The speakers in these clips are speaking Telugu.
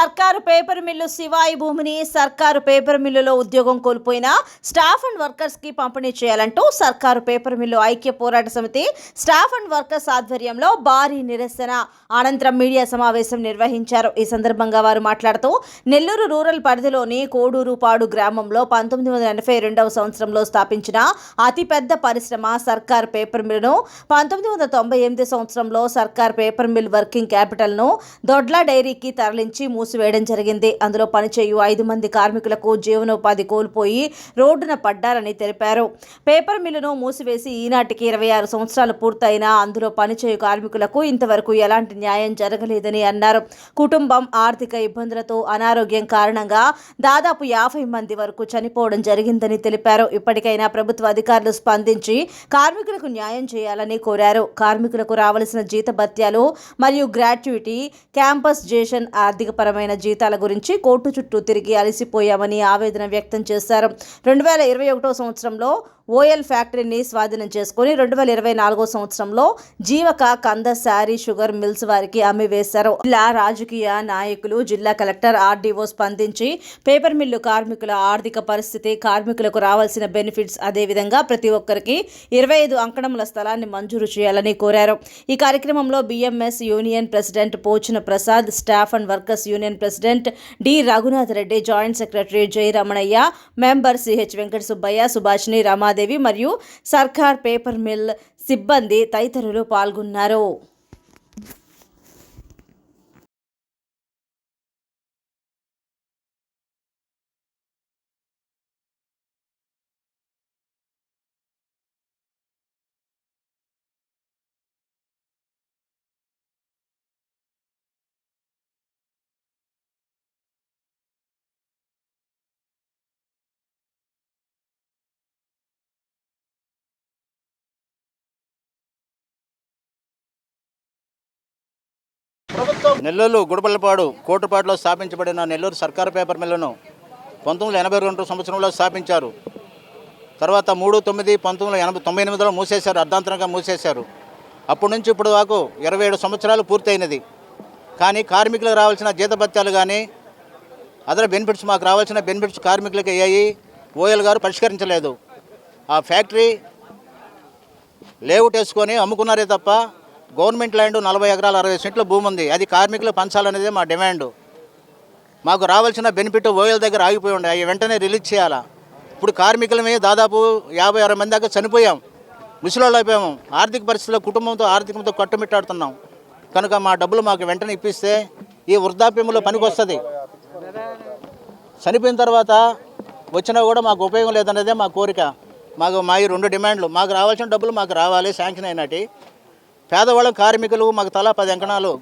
సర్కారు పేపర్ మిల్లు శివాయి భూమిని సర్కారు పేపర్ మిల్లులో ఉద్యోగం కోల్పోయిన స్టాఫ్ అండ్ వర్కర్స్కి పంపిణీ చేయాలంటూ సర్కారు పేపర్ మిల్లు ఐక్య పోరాట సమితి స్టాఫ్ అండ్ వర్కర్స్ ఆధ్వర్యంలో భారీ నిరసన అనంతరం మీడియా సమావేశం నిర్వహించారు. ఈ సందర్భంగా వారు మాట్లాడుతూ నెల్లూరు రూరల్ పరిధిలోని కోడూరుపాడు గ్రామంలో పంతొమ్మిది వందల ఎనభై రెండవ సంవత్సరంలో స్థాపించిన అతిపెద్ద పరిశ్రమ సర్కార్ పేపర్ మిల్లును పంతొమ్మిది వందల తొంభై ఎనిమిది సంవత్సరంలో సర్కార్ పేపర్ మిల్ వర్కింగ్ క్యాపిటల్ను దొడ్ల డైరీకి తరలించి మూసివేయడం జరిగింది. అందులో పనిచేయు ఐదు మంది కార్మికులకు జీవనోపాధి కోల్పోయి రోడ్డున పడ్డారని తెలిపారు. పేపర్ మిల్లును మూసివేసి ఈనాటికి ఇరవై ఆరు సంవత్సరాలు పూర్తయినా అందులో పనిచేయు కార్మికులకు ఇంతవరకు ఎలాంటి న్యాయం జరగలేదని అన్నారు. కుటుంబం ఆర్థిక ఇబ్బందులతో అనారోగ్యం కారణంగా దాదాపు యాభై మంది వరకు చనిపోవడం జరిగిందని తెలిపారు. ఇప్పటికైనా ప్రభుత్వ అధికారులు స్పందించి కార్మికులకు న్యాయం చేయాలని కోరారు. కార్మికులకు రావలసిన జీతభత్యాలు మరియు గ్రాట్యుటీ క్యాంపస్ జేషన్ ఆర్థికపరమైన జీతాల గురించి కోర్టు చుట్టూ తిరిగి అలసిపోయామని ఆవేదన వ్యక్తం చేశారు. రెండు వేల ఇరవై ఒకటో సంవత్సరంలో ఓఎల్ ఫ్యాక్టరీని స్వాధీనం చేసుకుని రెండు వేల ఇరవై నాలుగో సంవత్సరంలో జీవక కంద శారీ షుగర్ మిల్స్ వారికి అమ్మివేశారు జిల్లా రాజకీయ నాయకులు జిల్లా కలెక్టర్ ఆర్డీఓ స్పందించి పేపర్ మిల్లు కార్మికుల ఆర్థిక పరిస్థితి కార్మికులకు రావాల్సిన బెనిఫిట్స్ అదేవిధంగా ప్రతి ఒక్కరికి ఇరవై ఐదు అంకణముల స్థలాన్ని మంజూరు చేయాలని కోరారు. ఈ కార్యక్రమంలో BMS union president Pochina Prasad staff and workers union president D Raghunath Reddy joint secretary Jai Ramanaiah member CH Venkata Subbaiah Subhashini Ramadevi మరియు సర్కార్ పేపర్ మిల్ సిబ్బంది తదితరులు పాల్గొన్నారు. నెల్లూరు గుడబల్లపాడు కోటుపాడులో స్థాపించబడిన నెల్లూరు సర్కారు పేపర్ మిల్లును పంతొమ్మిది వందల ఎనభై రెండు సంవత్సరంలో స్థాపించారు. తర్వాత మూడు తొమ్మిది పంతొమ్మిది వందల ఎనభై తొంభై ఎనిమిదిలో మూసేశారు అర్ధాంతరంగా మూసేశారు. అప్పటి నుంచి ఇప్పుడు వరకు ఇరవై ఏడు సంవత్సరాలు పూర్తయినది. కానీ కార్మికులకు రావాల్సిన జీతభత్యాలు కానీ అదర్ బెనిఫిట్స్ మాకు రావాల్సిన బెనిఫిట్స్ కార్మికులకు అయ్యాయి. ఓఎల్ గారు పరిష్కరించలేదు. ఆ ఫ్యాక్టరీ లేఅవుట్ వేసుకొని అమ్ముకున్నారే తప్ప గవర్నమెంట్ ల్యాండ్ నలభై ఎకరాలు అరవై సెంట్ల భూమి ఉంది. అది కార్మికులు పంచాలనేది మా డిమాండ్. మాకు రావాల్సిన బెనిఫిట్ ఓయల్ దగ్గర ఆగిపోయి ఉండే. అవి వెంటనే రిలీజ్ చేయాలా? ఇప్పుడు కార్మికులమే దాదాపు యాభై అరవై మంది దాకా చనిపోయాం. ముసలాళ్ళు అయిపోయాము. ఆర్థిక పరిస్థితుల్లో కుటుంబంతో ఆర్థికంతో కట్టుమిట్టాడుతున్నాం. కనుక మా డబ్బులు మాకు వెంటనే ఇప్పిస్తే ఈ వృద్ధాప్యంలో పనికొస్తుంది. చనిపోయిన తర్వాత వచ్చినా కూడా మాకు ఉపయోగం లేదనేదే మా కోరిక. మాకు మా ఈ రెండు డిమాండ్లు. మాకు రావాల్సిన డబ్బులు మాకు రావాలి శాంక్షన్ అయినట్టు. పేదవాళ్ళం కార్మికులు మాకు తలా పది అంకణాలు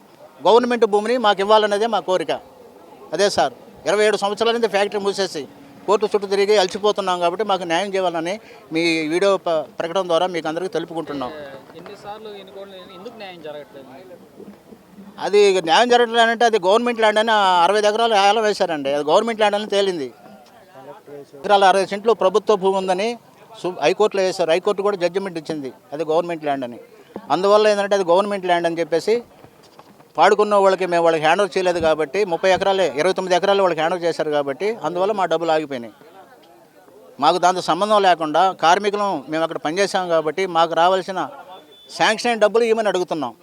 గవర్నమెంట్ భూమిని మాకు ఇవ్వాలనేదే మా కోరిక. అదే సార్ ఇరవై ఏడు సంవత్సరాల నుంచి ఫ్యాక్టరీ మూసేసి కోర్టు చుట్టూ తిరిగి అలసిపోతున్నాం కాబట్టి మాకు న్యాయం చేయాలని మీ వీడియో ప్రకటన ద్వారా మీకు అందరికీ తెలుపుకుంటున్నాం. అది న్యాయం జరగట్లేదు? అంటే అది గవర్నమెంట్ ల్యాండ్ అని అరవై ఎకరాలు ఏలం వేశారండి. అది గవర్నమెంట్ ల్యాండ్ అని తేలింది. ఎకరాలు అరవై సెంట్లు ప్రభుత్వ భూమి ఉందని సు హైకోర్టులో వేశారు. హైకోర్టు కూడా జడ్జిమెంట్ ఇచ్చింది. అది గవర్నమెంట్ ల్యాండ్ అని. అందువల్ల ఏంటంటే అది గవర్నమెంట్ ల్యాండ్ అని చెప్పేసి పాడుకున్న వాళ్ళకి మేము వాళ్ళకి హ్యాండ్ ఓవర్ చేయలేదు కాబట్టి ముప్పై ఎకరాలే ఇరవై తొమ్మిది ఎకరాలు వాళ్ళకి హ్యాండ్ ఓవర్ చేశారు కాబట్టి అందువల్ల మా డబ్బులు ఆగిపోయినాయి. మాకు దాంతో సంబంధం లేకుండా కార్మికులం మేము అక్కడ పనిచేసాం కాబట్టి మాకు రావాల్సిన శాంక్షన్ అయిన డబ్బులు ఇవ్వమని అడుగుతున్నాం.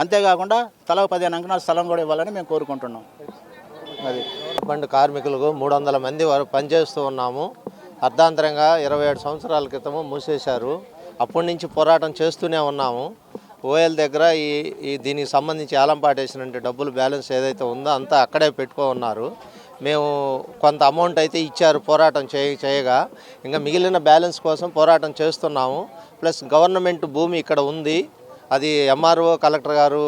అంతేకాకుండా తల పదిహేను అంకణాల స్థలం కూడా ఇవ్వాలని మేము కోరుకుంటున్నాం. అది. బండ్ కార్మికులకు మూడు వందల మంది వరకు పనిచేస్తూ ఉన్నాము. అర్ధాంతరంగా ఇరవై ఏడు సంవత్సరాల క్రితము మూసేశారు. అప్పటి నుంచి పోరాటం చేస్తూనే ఉన్నాము. ఓఎల్ దగ్గర ఈ ఈ దీనికి సంబంధించి ఏలంపాటు డబ్బులు బ్యాలెన్స్ ఏదైతే ఉందో అంతా అక్కడే పెట్టుకో ఉన్నారు మేము కొంత అమౌంట్ అయితే ఇచ్చారు పోరాటం చేయ చేయగా. ఇంకా మిగిలిన బ్యాలెన్స్ కోసం పోరాటం చేస్తున్నాము. ప్లస్ గవర్నమెంట్ భూమి ఇక్కడ ఉంది. అది ఎంఆర్ఓ కలెక్టర్ గారు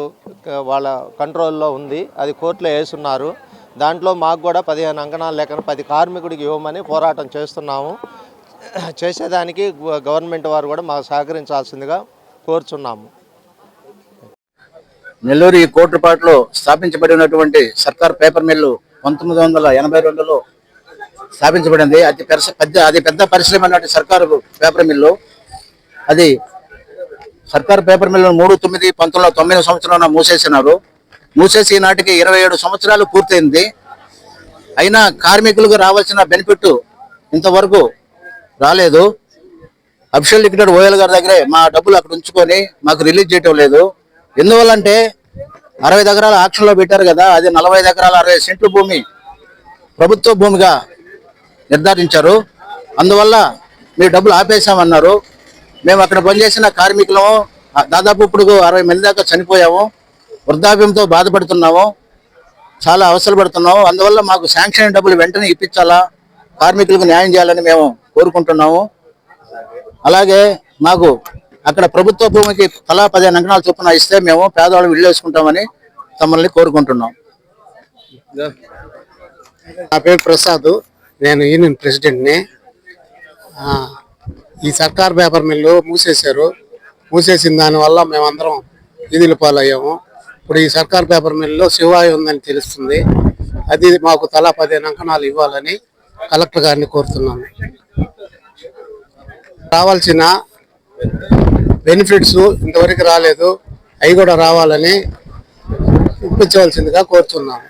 వాళ్ళ కంట్రోల్లో ఉంది. అది కోర్టులో వేసున్నారు. దాంట్లో మాకు కూడా పదిహేను అంకణాలు లేక పది కార్మికుడికి ఇవ్వమని పోరాటం చేస్తున్నాము. చేసేదానికి గవర్నమెంట్ వారు కూడా మాకు సహకరించాల్సిందిగా కోరుచున్నాము. నెల్లూరు ఈ కోట్రపాటులో స్థాపించబడినటువంటి సర్కార్ పేపర్ మిల్లు పంతొమ్మిది వందల ఎనభై రెండులో స్థాపించబడింది. అతి పెద్ద పెద్ద అది పెద్ద పరిశ్రమ అన్నట్టు సర్కారు పేపర్ మిల్లు. అది సర్కారు పేపర్ మిల్లు మూడు తొమ్మిది పంతొమ్మిది తొమ్మిది తొంభై సంవత్సరంలో మూసేసినారు. మూసేసి నాటికి ఇరవై ఏడు సంవత్సరాలు పూర్తయింది. అయినా కార్మికులకు రావాల్సిన బెనిఫిట్ ఇంతవరకు రాలేదు. అఫిషియల్ టికెట్ ఓఎల్ గారి దగ్గరే మా డబ్బులు అక్కడ ఉంచుకొని మాకు రిలీజ్ చేయటం లేదు. ఎందువల్లంటే అరవై ఎకరాల ఆక్షన్లో పెట్టారు కదా అది నలభై ఎకరాల అరవై సెంట్ల భూమి ప్రభుత్వ భూమిగా నిర్ధారించారు. అందువల్ల మీ డబ్బులు ఆపేశామన్నారు. మేము అక్కడ పనిచేసిన కార్మికులము దాదాపు ఇప్పుడు అరవై మంది దాకా చనిపోయాము. వృద్ధాప్యంతో బాధపడుతున్నాము. చాలా అవసరపడుతున్నాము అందువల్ల మాకు శాంక్షన్ డబ్బులు వెంటనే ఇప్పించాలా? కార్మికులకు న్యాయం చేయాలని మేము కోరుకుంటున్నాము. అలాగే మాకు అక్కడ ప్రభుత్వ భూమికి తలా పదిహేను అంకణాలు చొప్పున ఇస్తే మేము పేదవాళ్ళు ఇల్లు వేసుకుంటామని తమల్ని కోరుకుంటున్నాం. నా పేరు ప్రసాద్. నేను యూనియన్ ప్రెసిడెంట్ని. ఈ సర్కార్ పేపర్ మిల్లు మూసేశారు. మూసేసిన దానివల్ల మేమందరం ఈదుల పాలయ్యాము. ఇప్పుడు ఈ సర్కార్ పేపర్ మిల్లులో శివాయి ఉందని తెలుస్తుంది. అది మాకు తలా పదిహేను అంకణాలు ఇవ్వాలని కలెక్టర్ గారిని కోరుతున్నాను. రావాల్సిన బెనిఫిట్స్ ఇంతవరకు రాలేదు. అవి కూడా రావాలని ఇప్పించవలసిందిగా కోరుతున్నాను.